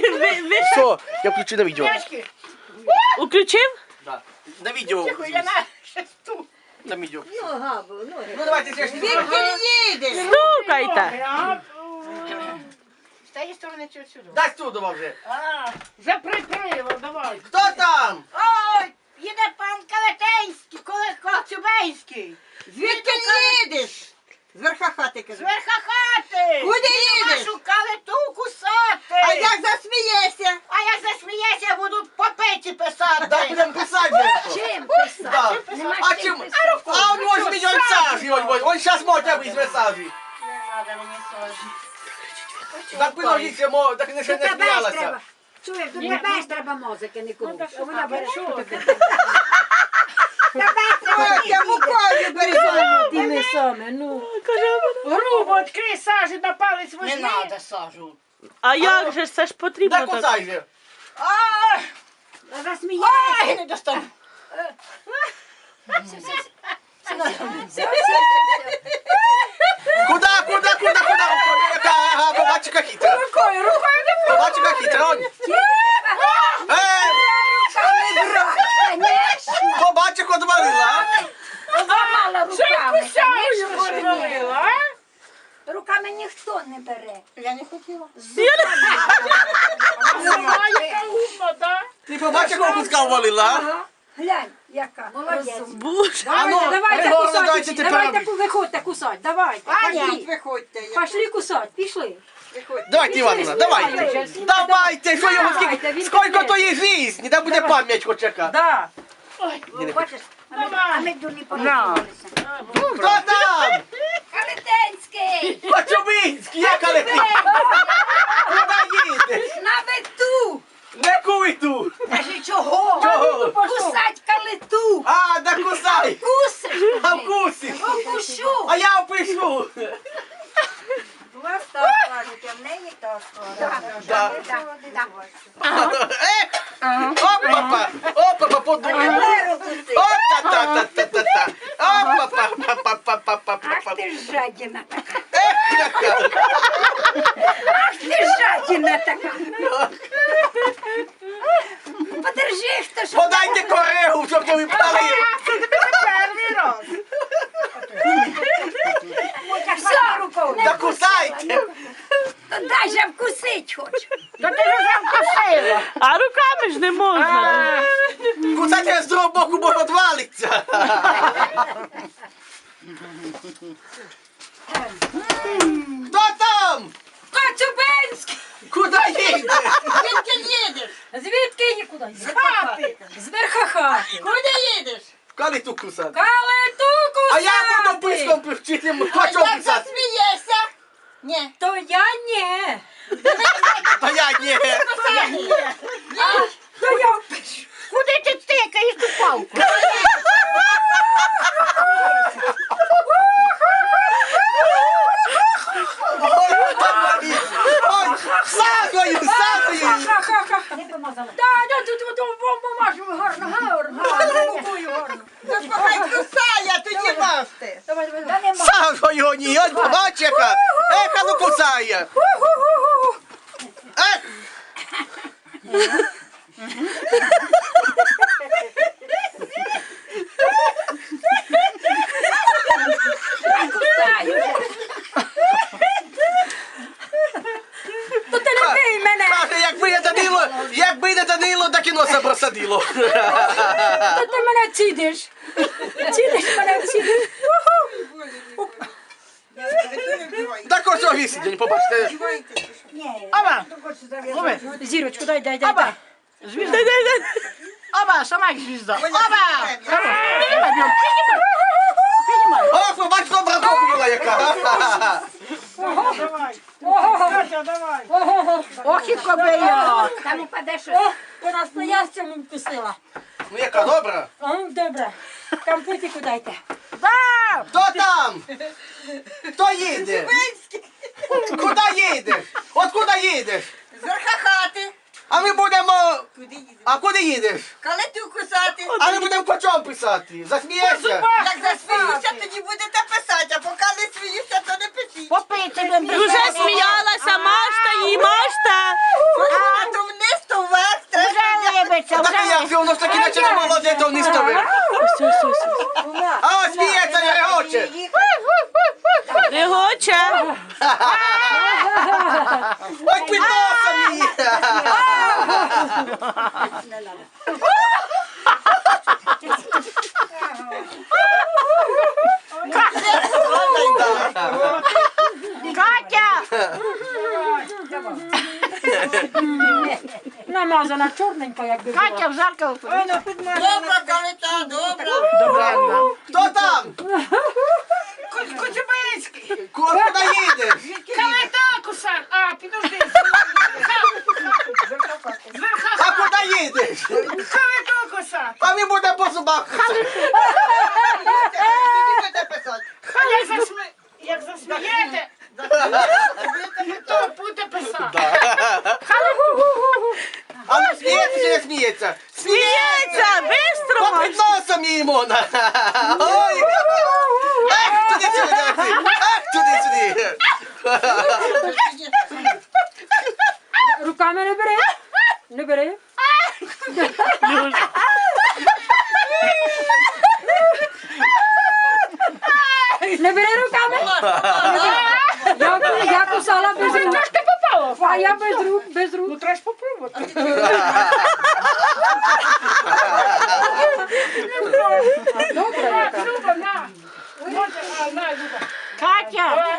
ви, ви, ви Все, я включу на відео. Яшки, включив? Да. На відео. тихо, я на шесту. На відео. Ну, ну. Ну давайте ще ж. їдеш? Стукайте. З тієї сторони чи отсюди? Дай сюди вже. А, вже прикрило, давай. Хто там? Ой, їде пан Калетенський, коли Коцюбейський. Звідки їдеш? З верха хати кажу. Зверха хати. Куди Їду їдеш? вашу калиту кусати. А як засмієшся? А як засмієшся, я буду по петі писати. Да, будемо писати. вже. Чим Да. Нема А чим чим? писати. А он може мені он сажі, он, зараз може візьме сажі. Не надо мені сажі. Так виножіться, мо, так не ще не сміялася. Чуєш, тут тебе ж треба мозики не купиш. А вона бере що тобі? Я мукою бережу тими саме, ну. Грубо відкрий сажі на палець возьми. Не надо сажу. А як же ж це ж потрібно Так так? кусай же. Ай, Засмієшся. Ай, не достану. Куда, куда, куда, куда? Яка хитра. Рукою, рукою не руками брати, конечно. побачиш, як одварила. Зламала руками. сажу подвалила, а? Руками ніхто не бере. Я не хотіла. Да? Ти побачиш, як куска ввалила, а? Ага. Глянь, яка. Молодець. Боже. Ну, Давайте, давайте Григорій, кусати. тепер Давайте робіть. виходьте кусати. Давайте. Аня, Пошли. Виходьте. Пошли кусати. Пішли. Давайте, Івановна, давайте. Давайте, що його Давайте, скільки, він скільки піде. то є жизнь, де буде пам'ять хоч яка. Да. Бачиш, а ми, Давай. а ми порозумілися. Хто там? Калетенський! Кочубинський, як але ти? Куди їдеш? На вету! Не куйду. Кажи, чого? Чого? Кусать калиту! А, да кусай. Кусиш! А вкусиш. Укушу! А я опишу. Вас так Да. Ех, опа-па, опа-па, подумай. О-та-та-та-та-та-та. Ах Опа-па-па-па-па-па-па. ти ж жадіна така! Ех, яка. Ах ти ж жадіна така! Подержи, хто ж Подайте корегу, щоб не. Перший раз. все рукою. Да кусайте. То дай же вкусить хоч. Та ти ж вже вкусила. А руками ж не можна. Кусайте боку, бо відвалиться. Хто там? Коцюбинський! Куди їдеш? Звідки їдеш? Звідки нікуди? З хати. З верха хати. Куди їдеш? Коли ту кусати? Калиту кусати. А я буду писком вчити, хочом писати. засмієшся? Ні. То я ні. Та я ні. То я впишу. Куди ти стикаєш ту палку? Ой, Ой, ой, сагою, сагою. Ха-ха-ха. Не помазала. Да, да, тут помажу гарно, гарно. Гарно, рукою гарно. Та хай кусає, тоді бачите. Давай, давай, давай. Нема. Сагою, ні, ось побач яка. Ех, ну кусає. Ех. Ну ти не бий мене. Каже, якби я Данило, якби не Данило, так і носа просадило. То ти мене цідиш. Цідиш мене, цідиш. Так ось о вісідень, побачите. Оба, Зірочку, дай, дай, дай. оба. дай. Звізда. Оба, сама як звізда. Оба. О, побач, добра була яка. Ох і кобиля. Там упаде щось. О, по настоящему вкусила. Ну яка добра. А, добре. Компотику дайте. Да. Хто там? Хто їде? Куди їдеш? От куди їдеш? З верха хати. А ми будемо. Куди їдеш? А куди їдеш? Калиту кусати. А ми будемо кочом писати. Засмієшся? Як засміюся, тоді будете писати, а поки не сміюся, то не пишіть. Попити вже сміялася Машта і Машта. Хоч вона як воно ж таки наче не молоде, то вниз то. Ось, ось, ось, ось. А, сміється, не регоче. хоче. Ой, під носом її. Намазана чорненька, як би Катя в зеркало. Добра, калита, добра. Хто там? Коцюбинський. Куди їдеш? Калита кусар. А, підожди. А куди їдеш? Калиту кусар. А ми будемо по зубах. Тоді будете писати. А як засмі... Як засмієте, то буде писати. А ну сміється чи не сміється? Сміється, бистро. По під носом її можна. Ой. Ах, туди сюди. Ах, туди сюди. Руками не бери. Не бери. Не бери руками. Я, я кусала без рук. А я без рук, без рук. Ну, треба ж попробувати. Добре. Люба, на. Може, а, на, Люба. Катя!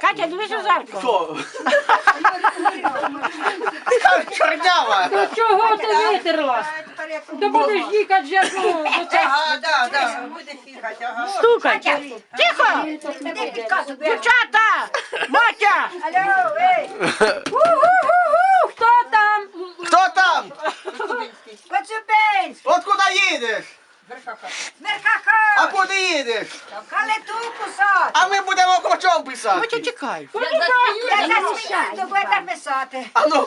Катя, дивись у зеркало. Хто? Чорнява. То чого ти витерла? То будеш їхати ну, до цих. Ага, да, да. Буде фігати, ага. Стукай. Тихо! Дівчата! Матя! Алло, ей. У-ху-ху-ху! Хто там? Хто там? Коцюбинський. От куди їдеш? Меркаха. А куди їдеш? Калиту кусати. А ми будемо кочом писати. Чекай. Я засміюсь, то будете писати. А ну.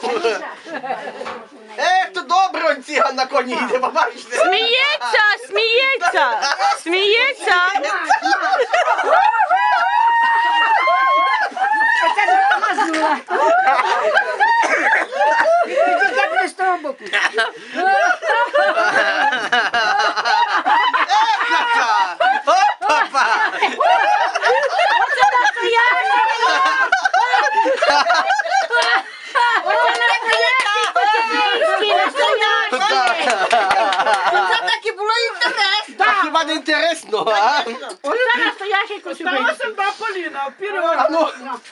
Ех, то добре ціган на коні йде, побачите. Сміється, сміється. Сміється. Як не з того боку. Ех, яка! Опа! Це так і було інтересно. Так хіба не інтересно, а? Оце настоящий костюм. два Поліна. А ну,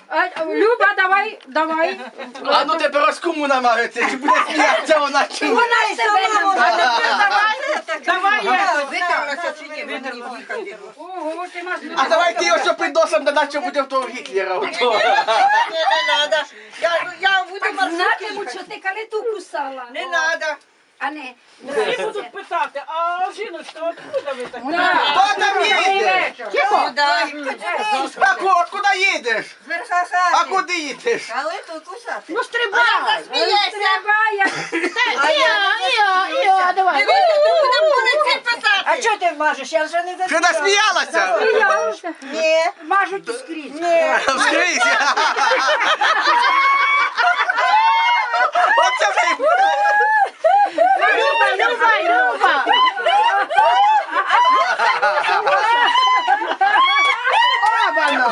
А, Люба, давай, давай. а ну тепер ось кому намагати, чи буде сміятися вона чи ні? Вона і сама Давай я. Витягнася чи ні? Ого, ти нас А давайте його що під носом додати, що буде в того Гітлера. ото. Не, не надо. Я, я буду маршрутки Знатимуть, їхати. що ти калиту кусала. Не надо. А не. Всі будуть питати, а жіночка, откуда ви так? Хто там їде? Куда? А ку- от куди їдеш? А куди їдеш? Калиту кусати. Ну стрибай. А Іо, давай. А чого ти мажеш? Я вже не Ти насміялася? Я Ні. мажуть і скрізь. Вскрізь. Оце ви. Люба, Люба, Люба.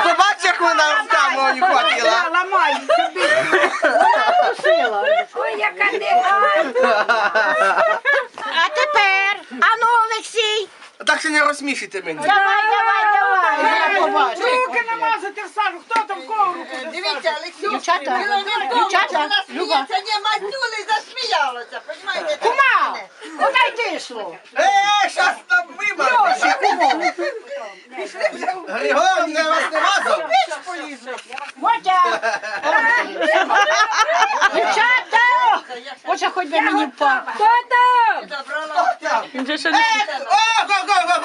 Побач, як вона в камеру не ходила. Ламай. Ой, яка ти. А тепер, ану, Олексій, Так що не розсмішите мене. давай, давай, давай. Руки намазати в сажу. Хто там кого руку не Дивіться, Олексій. Дівчата, не дівчата. Ні, мазнули і засміялася. Понімаєте? Кума, куди йти йшло? Е, щас там вибор. Григорій, я вас не мазав. Мотя. Дівчата. Оце хоч би мені впав. Хто там? Забрала. Він же ще не Е, о, го, го,